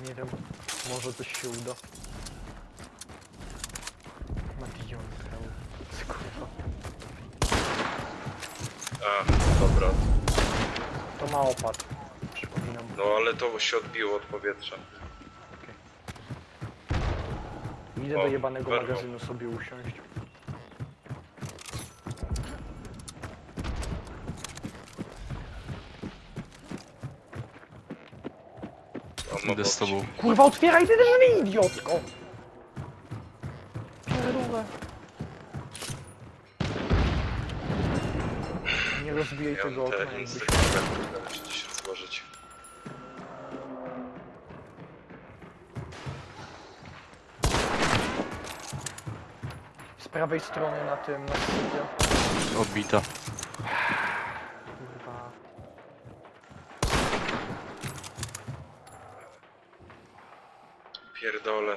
Nie wiem, może coś się uda. Matijon Kurwa. A, dobra. To ma opad. Przypominam. No ale to się odbiło od powietrza. Idę O, do jebanego magazynu sobie usiąść. Idę z tobą. Kurwa, otwieraj te drzwi, idiotko! Pierdolę. Nie rozbijaj Ja tego okna, te jakbyś... insekty, które muszę gdzieś rozłożyć. Z prawej strony na tym, na. Odbita. Kurwa. Pierdolę.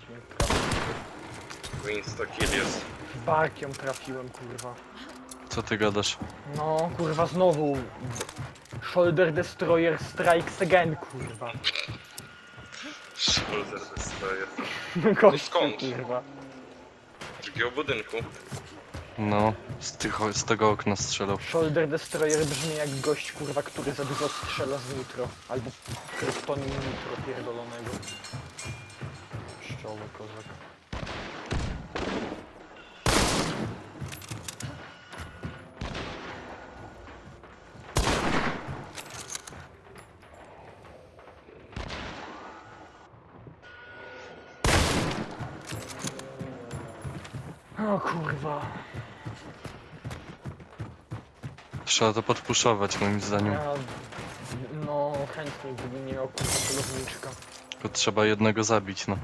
Dźwięk Winsta kill jest. Barkiem trafiłem, kurwa. Co ty gadasz? No, kurwa, znowu. Shoulder Destroyer Strikes Again, kurwa. Shoulder destroyer. Gościu, skąd? kurwa. Z drugiego budynku. No, z, tych, z tego okna strzelał. Shoulder Destroyer brzmi jak gość, kurwa, który za dużo strzela z nitro. Albo kryptonim nitro pierdolonego. Szczoły, kozak. Kurwa. Trzeba to podpuszować moim zdaniem. Ja, no chętnie gdybym nie miał kurwa celowniczka. Tylko trzeba jednego zabić, no.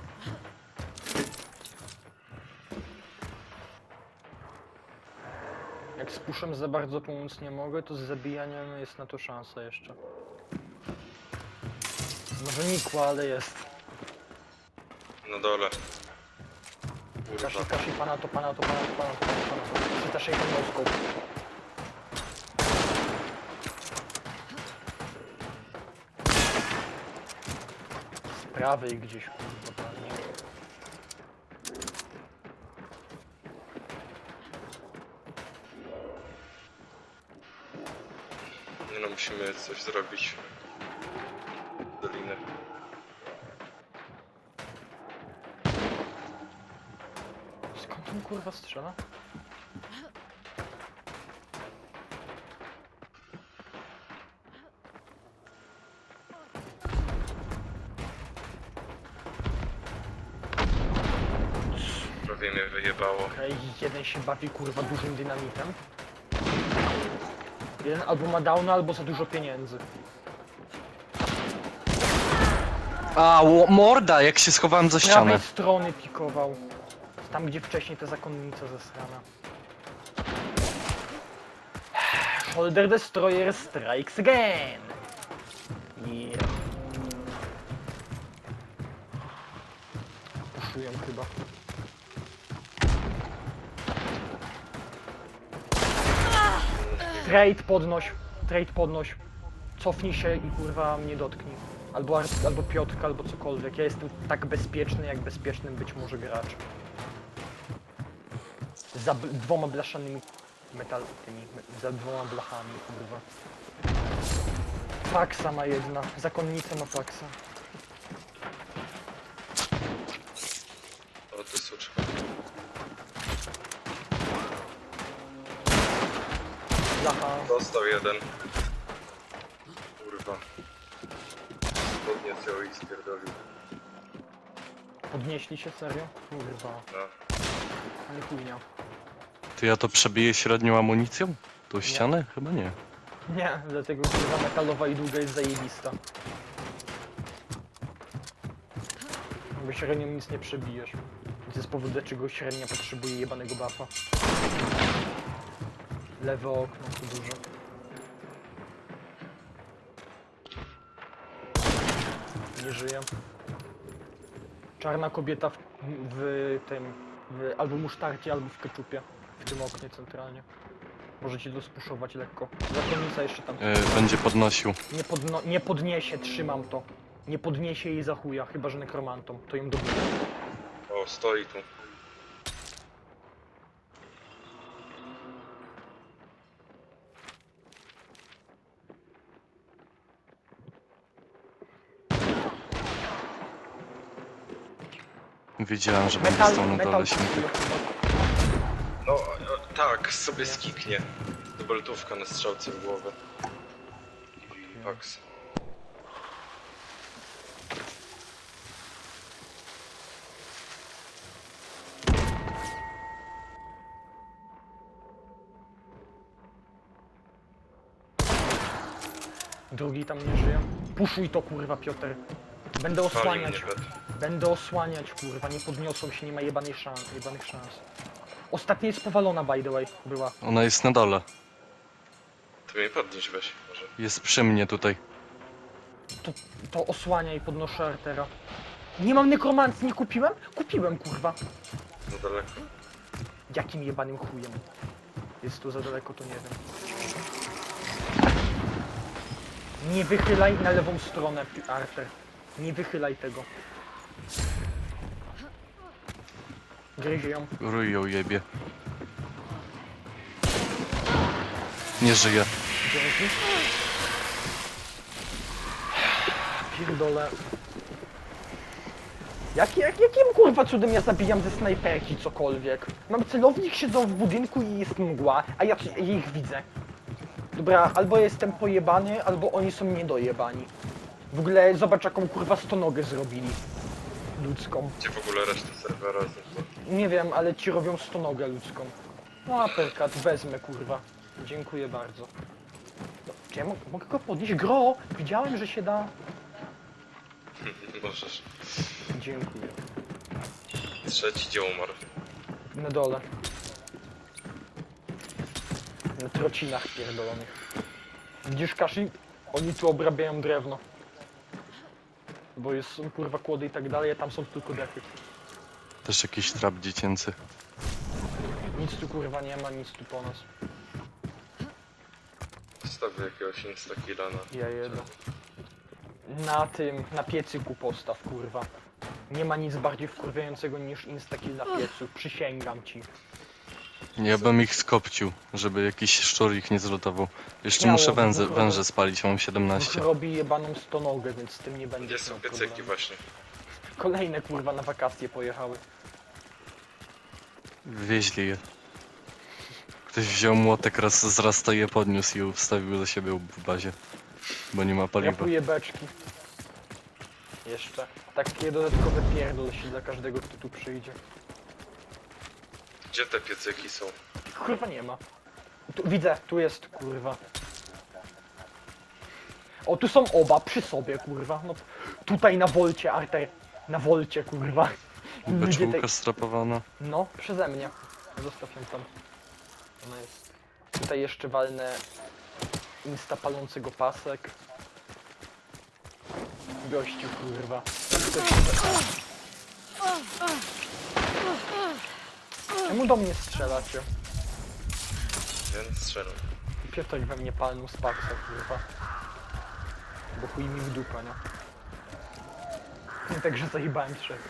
Jak z puszem za bardzo pomóc nie mogę, to z zabijaniem jest na to szansa jeszcze. Może nikła, ale jest. Na dole. Kashi, kashi, pana to, pana to, pana to, pana to, pana to, pana to. Czyta Shaken No Scope. Z prawej gdzieś, kurwa, pewnie. Nie no, musimy coś zrobić. Kurwa strzela? Prawie mnie wyjebało. Okej, jeden się bawi kurwa dużym dynamitem. Jeden albo ma downa, albo za dużo pieniędzy. A, ło- morda, jak się schowałem za Z ścianę. prawej strony pikował. Tam gdzie wcześniej ta zakonnica zasrana. Shoulder Destroyer strikes again! Yeah. Puszuję chyba. Trade podnoś, trade podnoś. Cofnij się i kurwa mnie dotknij. Albo, albo Piotrka, albo cokolwiek. Ja jestem tak bezpieczny, jak bezpiecznym być może gracz. Za dwoma blaszanymi metal... tymi, me- za dwoma blachami, kurwa. Faksa ma jedna, zakonnica ma faksa. O, ty suczka. Blacha, Dostał jeden. Kurwa. Ją i spierdolił. podnieśli się serio? Kurwa, No. nie chujnia. Ty ja to przebiję średnią amunicją? Tą ścianę? Chyba nie. Nie, dlatego kurwa metalowa i długa jest zajebista. Bo średnią nic nie przebijesz. To jest powód, dlaczego średnia potrzebuje jebanego buffa. Lewe okno, tu dużo. Nie żyje. Czarna kobieta w, w tym, w, albo musztardzie, albo w keczupie. W tym oknie centralnie. Możecie to spuszować lekko. Zakonnica jeszcze tam. E, będzie podnosił. Nie, podno, nie podniesie, trzymam to. Nie podniesie jej za chuja, chyba że nekromantą. To im dobije. O, stoi tu. Wiedziałem, że będzie Metal, stał na metal dole śmietnik. kupuje chyba. No, o, tak, sobie skiknie. Dubeltówka na strzałce w głowę. Pax. Drugi tam nie żyje. Puszuj to kurwa Piotr. Będę Palił osłaniać. Będę osłaniać kurwa, nie podniosą się, nie ma jebanych szans. Jebanych szans. Ostatnia jest powalona by the way, była. Ona jest na dole. To mnie podnieś weź, może. Jest przy mnie tutaj. To, to osłania i podnoszę artera. Nie mam nekromancji, nie kupiłem? Kupiłem kurwa. Za daleko. Jakim jebanym chujem? Jest tu za daleko, to nie wiem. Nie wychylaj na lewą stronę, Arter. Nie wychylaj tego. Gryzie ją. Rój ją jebie. Nie żyje. Dzięki. Pierdolę. Jak, jak, jakim kurwa cudem ja zabijam ze snajperki cokolwiek? Mam celownik, siedzą w budynku i jest mgła, a ja, ja ich widzę. Dobra, albo jestem pojebany, albo oni są niedojebani. W ogóle zobacz jaką kurwa stonogę zrobili. Ludzką. Gdzie w ogóle reszta serwera? Nie wiem, ale ci robią stonogę ludzką. No a perkat, wezmę kurwa. Dziękuję bardzo. No, czy ja mo mogę go podnieść? Gro! Widziałem, że się da. Możesz. Dziękuję. Trzeci gdzie umarł. Na dole. Na trocinach pierdolonych. Widzisz Kashi? Oni tu obrabiają drewno. Bo jest są kurwa kłody i tak dalej, a tam są tylko dechy. Też jakiś trap dziecięcy. Nic tu kurwa nie ma, nic tu po nas. Postawię jakiegoś instakilla na... Ja jedę. Na tym, na piecyku postaw, kurwa. Nie ma nic bardziej wkurwiającego niż instakill na piecu, przysięgam ci. Ja bym ich skopcił, żeby jakiś szczur ich nie zlutował. Jeszcze Śmiało, muszę węże, węże spalić, mam Ruch 17. robi jebaną stonogę, więc z tym nie będzie Gdzie są miał piecyki problemu. właśnie? Kolejne kurwa na wakacje pojechały. Wieźli je. Ktoś wziął młotek, raz zrasta je podniósł i wstawił do siebie w bazie. Bo nie ma paliwa. Rapuję beczki. Jeszcze. Takie dodatkowe pierdol się dla każdego, kto tu przyjdzie. Gdzie te piecyki są? Kurwa nie ma. Tu, widzę, tu jest kurwa. O, tu są oba przy sobie, kurwa. No, tutaj na wolcie, Arter. Na wolcie, kurwa. Ludzie Beczułka tej- strapowana. No, przeze mnie. Zostaw ją tam. Ona jest. Tutaj jeszcze walnę insta palącego pasek. Gościu, kurwa. Ktoś- Czemu do mnie strzelacie? Więc strzelam. Piotr we mnie palnął z paksa, kurwa. Bo chuj mi w dupę, nie? Nie także zajebałem trzech.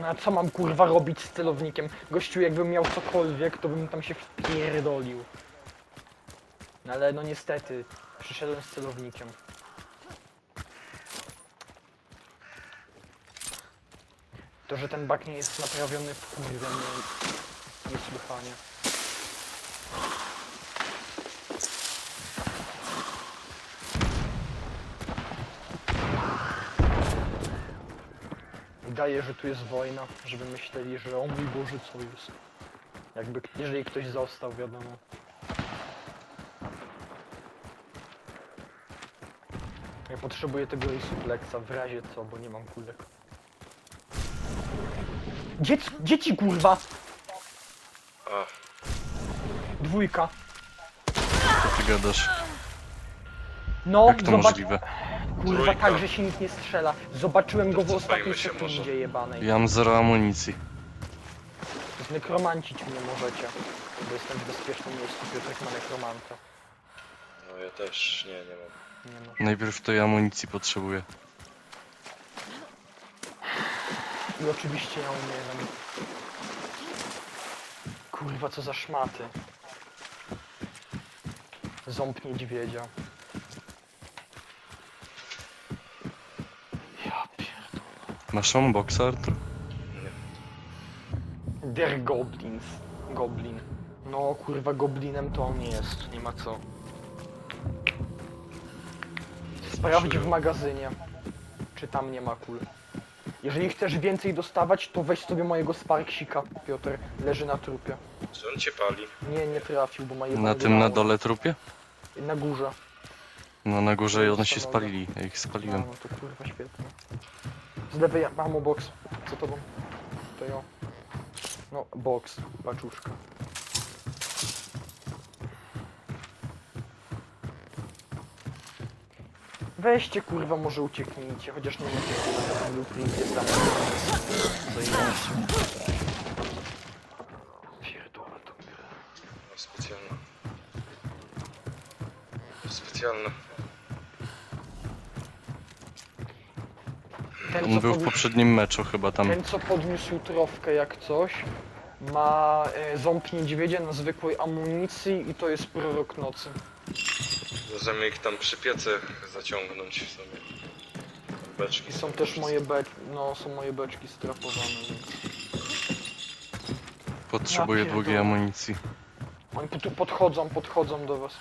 No a co mam kurwa robić z celownikiem? Gościu jakbym miał cokolwiek, to bym tam się wpierdolił. No ale no niestety, przyszedłem z celownikiem. To, że ten bak nie jest naprawiony, kurwa, nie, niesłychanie. Wydaje, że tu jest wojna, żeby myśleli, że o mój Boże, co jest. Jakby, jeżeli ktoś został, wiadomo. Ja potrzebuję tego suplexa w razie co, bo nie mam kulek. Dziec, dzieci kurwa! A, Dwójka. ty gadasz? No, Jak to zobacz, możliwe? kurwa, Trójka. tak, że się nikt nie strzela. Zobaczyłem go w ostatniej się może. sekundzie jebanej. Ja mam zero amunicji. Znekromancić mnie możecie. Bo jestem w bezpiecznym miejscu, Piotrek ma nekromanta. No ja też, nie, nie mam. Nie. Najpierw tej amunicji potrzebuję. I oczywiście ja umieram. Kurwa, co za szmaty. Ząb niedźwiedzia. Ja pierdolę. Masz on box, Artur? Der Goblins. Goblin. No kurwa, goblinem to on nie jest, nie ma co. Sprawdź w magazynie, czy tam nie ma kul. Jeżeli chcesz więcej dostawać, to weź sobie mojego Sparksika, Piotr. Leży na trupie. Czy on cię pali? Nie, nie trafił, bo ma Na jebany tym na dole trupie? Na górze. No na górze one się spalili, ja ich No, spaliłem. no to kurwa świetnie. Z lewej mamo box. Co tobą? To ja. No, box, paczuszka. Weźcie kurwa, może ucieknijcie, chociaż nie macie kurwa blueprincie tam. Zajmijcie. Pierdolę to grę. No specjalne. Specjalne. Ten, On co był w powie- poprzednim meczu chyba tam. Ten co podniósł trofkę jak coś ma e, ząb niedźwiedzia na zwykłej amunicji i to jest prorok nocy. Możemy ich tam przy piecach zaciągnąć w sumie. Beczki I są też moje beczki, no są moje beczki strafowane, więc... Potrzebuję Ja długiej amunicji. Oni tu podchodzą, podchodzą do was.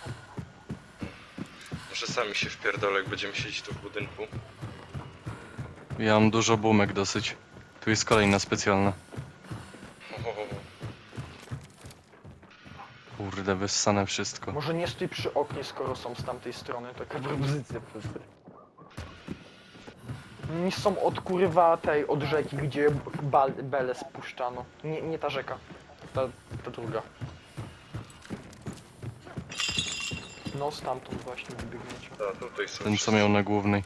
Może sami się wpierdolę, jak będziemy siedzieć tu w budynku. Ja mam dużo bumek dosyć. Tu jest kolejna specjalna. Kurde, wyssane wszystko. Może nie stój przy oknie, skoro są z tamtej strony, taka propozycja prosta. Oni są od kurwa tej, od rzeki, gdzie bal, bele spuszczano. Nie, nie ta rzeka, ta, ta druga. No stamtąd właśnie wybiegniecie. Ta, tutaj są Ten co wszyscy. miał na głównej.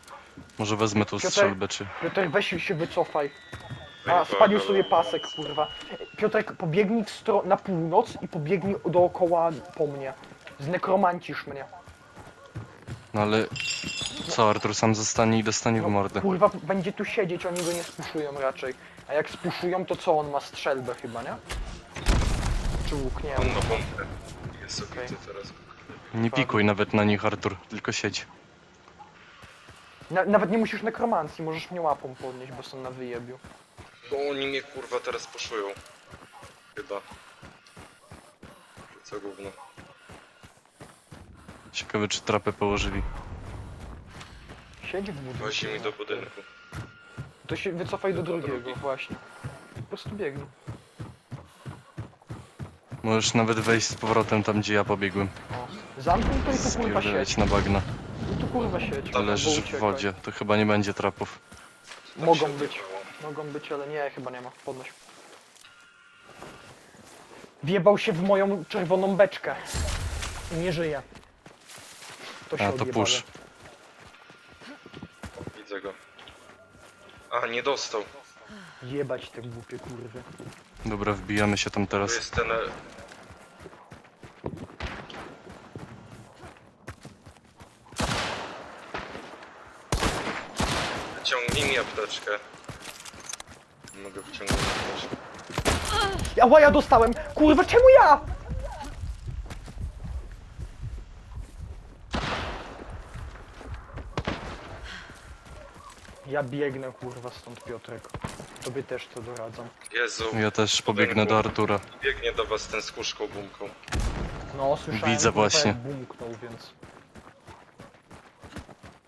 Może wezmę tu Piotr- strzelbę czy... Piotr, weź się wycofaj. A, Wyjebałem spalił sobie pasek, kurwa. Piotrek, pobiegnij w stro- na północ i pobiegnij dookoła po mnie. Znekromancisz mnie. No ale... Co, Artur sam zostanie i dostanie w No, mordę. kurwa, będzie tu siedzieć, oni go nie spuszują raczej. A jak spuszują, to co, on ma strzelbę chyba, nie? Czy łuk, nie On wiem. ma bombę. Jest Okej. obity teraz. Nie pikuj nawet na nich, Artur, tylko siedź. Na, nawet nie musisz nekromancji, możesz mnie łapą podnieść, bo są na wyjebiu. Bo oni mnie kurwa teraz poszują. Chyba. Co gówno. Ciekawe czy trapę położyli. Siedź w budynku. Do budynku. To się wycofaj do Do drugiego, drugi. właśnie. Po prostu biegnij. Możesz nawet wejść z powrotem tam gdzie ja pobiegłem. O. Zamknij to i tu kurwa. Spierdalać na bagna. I tu kurwa siedź. To albo leżysz w uciekaj. wodzie, to chyba nie będzie trapów. Tak Mogą się być. odbywało. Mogą być, ale nie, chyba nie ma. Podnoś. Wjebał się w moją czerwoną beczkę. Nie żyje. To się A to push. Widzę go. A, nie dostał. Jebać te głupie kurwy. Dobra, wbijamy się tam To teraz. jest ten... e, Ciągnij mi apteczkę. Mogę wyciągnąć apteczkę. Ja, ja dostałem! Kurwa, czemu ja? Ja biegnę kurwa stąd Piotrek. Tobie też to doradzam. Jezu, Ja też pobiegnę do Artura. biegnie do was ten z kuszką gumką. No słyszałem Widzę kurwa, właśnie. jak bumknął, więc...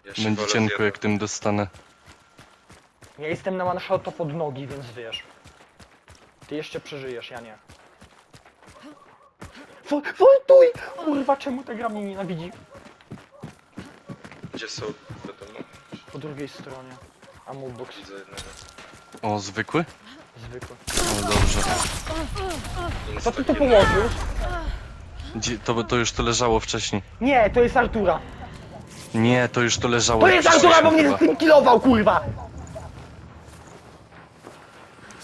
Ja się Będzie wolę cienko zjadłem. jak tym dostanę. Ja jestem na manshoto pod nogi, więc wiesz. Ty jeszcze przeżyjesz, ja nie. Wo- Woltuj! Kurwa, czemu ta gra mnie nienawidzi? Gdzie są? Wiadomo, Po drugiej stronie. Ammo box widzę jednego. O, zwykły? zwykły. No dobrze. Co ty tu Instakill. położył? Gdzie, to, to już tu leżało wcześniej. Nie, to jest Artura. Nie, to już tu leżało. To jest Artura, bo mnie chyba. zinkilował, kurwa!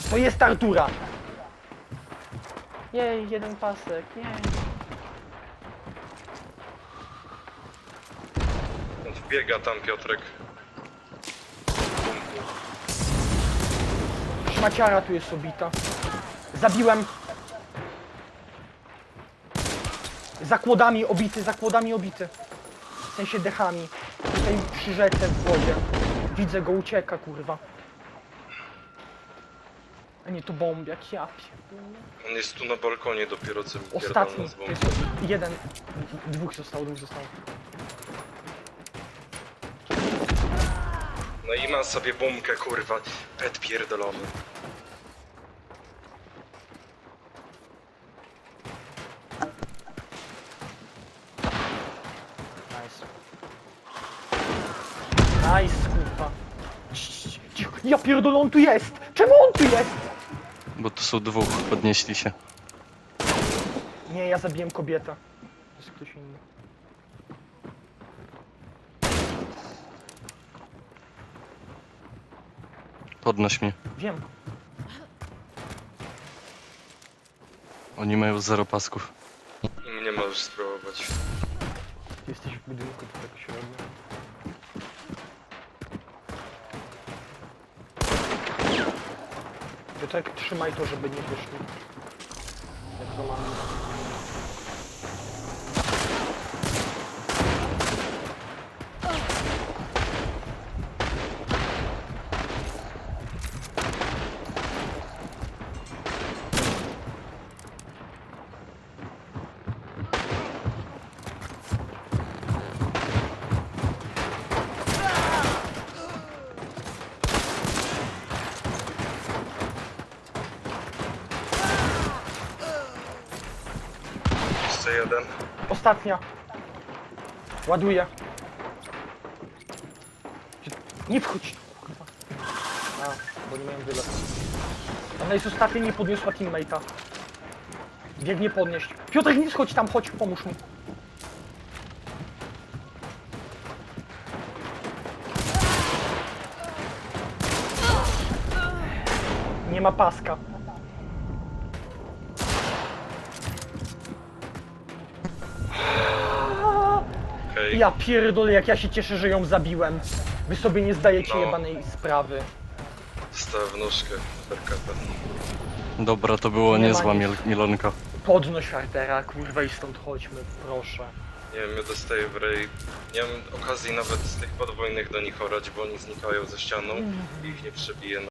To jest Artura. Jej, jeden pasek, jej. On wbiega tam, Piotrek. Szmaciara tu jest obita. Zabiłem. Zakłodami obity, zakłodami obity. W sensie dechami. Tutaj przy rzece w wodzie. Widzę go, ucieka, kurwa. A nie, to bombiak, ja pierdolę. On jest tu na balkonie dopiero co Ostatni. z To bombą. jest jeden. Dwóch zostało, dwóch zostało. No i ma sobie bombkę, kurwa. Pet pierdolony. Nice. Nice, kurwa. Ja pierdolę, on tu jest! Czemu on tu jest? Są dwóch, podnieśli się. Nie, ja zabiłem kobietę. To jest ktoś inny. Podnoś mnie. Wiem. Oni mają zero pasków. Nie możesz spróbować. Ty jesteś w budynku, to tak się robi. Piotrek, trzymaj to, żeby nie wyszli. Jak to mamy. Jeszcze jeden. Ostatnia. Ładuję. Nie wchodź. Kurwa. A, bo nie miałem wylew. Ona jest ostatnia, nie podniosła teammate'a. Biegnie podnieść. Piotrek, nie schodź tam, chodź, pomóż mi. Nie ma paska. Ja pierdolę, jak ja się cieszę, że ją zabiłem. Wy sobie nie zdajecie No. jebanej sprawy. Stałem nóżkę. Perkata. Dobra, to było Nie ma niezła nic. miel- mielonka. Podnoś Artera, kurwa i stąd chodźmy, proszę. Nie wiem, ja dostaję w rej. Nie mam okazji nawet z tych podwójnych do nich orać, bo oni znikają ze ścianą i ich nie przebiję na